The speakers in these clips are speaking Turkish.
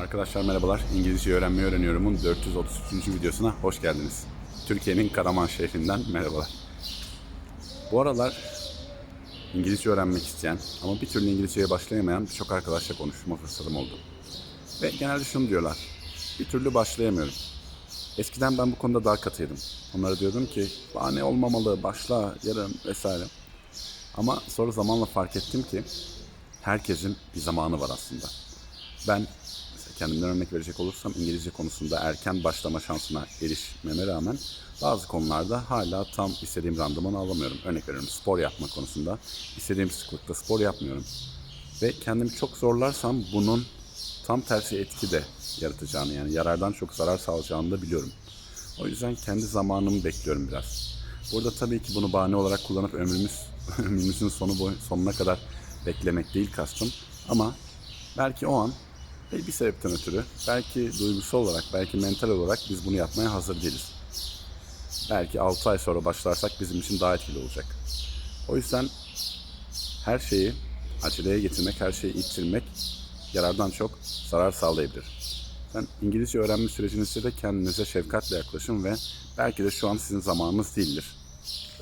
Arkadaşlar merhabalar. İngilizce öğrenmeyi öğreniyorumun 433. videosuna hoş geldiniz. Türkiye'nin Karaman şehrinden merhabalar. Bu aralar İngilizce öğrenmek isteyen ama bir türlü İngilizceye başlayamayan birçok arkadaşla konuşma fırsatım oldu. Ve genelde şunu diyorlar. Bir türlü başlayamıyorum. Eskiden ben bu konuda daha katıydım. Onlara diyordum ki bahane olmamalı, başla, yarın vesaire. Ama sonra zamanla fark ettim ki herkesin bir zamanı var aslında. Ben kendimden örnek verecek olursam İngilizce konusunda erken başlama şansına erişmeme rağmen bazı konularda hala tam istediğim randımanı alamıyorum. Örnek veriyorum spor yapma konusunda istediğim sıklıkta spor yapmıyorum. Ve kendimi çok zorlarsam bunun tam tersi etki de yaratacağını yani yarardan çok zarar sağlayacağını da biliyorum. O yüzden kendi zamanımı bekliyorum biraz. Burada tabii ki bunu bahane olarak kullanıp ömrümüz ömrümüzün sonu boy, sonuna kadar beklemek değil kastım. Ama belki o an bir sebepten ötürü, belki duygusal olarak, belki mental olarak biz bunu yapmaya hazır değiliz. Belki 6 ay sonra başlarsak bizim için daha etkili olacak. O yüzden her şeyi aceleye getirmek, her şeyi ittirmek yarardan çok zarar sağlayabilir. Ben İngilizce öğrenme sürecinizde de kendinize şefkatle yaklaşın ve belki de şu an sizin zamanınız değildir.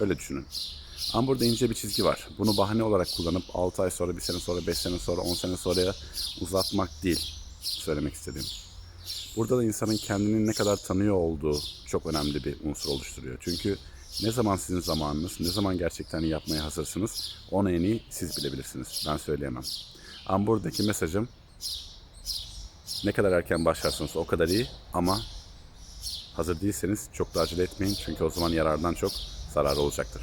Öyle düşünün. Ama burada ince bir çizgi var. Bunu bahane olarak kullanıp 6 ay sonra, 1 sene sonra, 5 sene sonra, 10 sene sonraya uzatmak değil söylemek istediğim. Burada da insanın kendini ne kadar tanıyor olduğu çok önemli bir unsur oluşturuyor. Çünkü ne zaman sizin zamanınız, ne zaman gerçekten yapmaya hazırsınız onu en iyi siz bilebilirsiniz. Ben söyleyemem. Ama buradaki mesajım ne kadar erken başlarsanız o kadar iyi ama hazır değilseniz çok da acele etmeyin çünkü o zaman yarardan çok zarar olacaktır.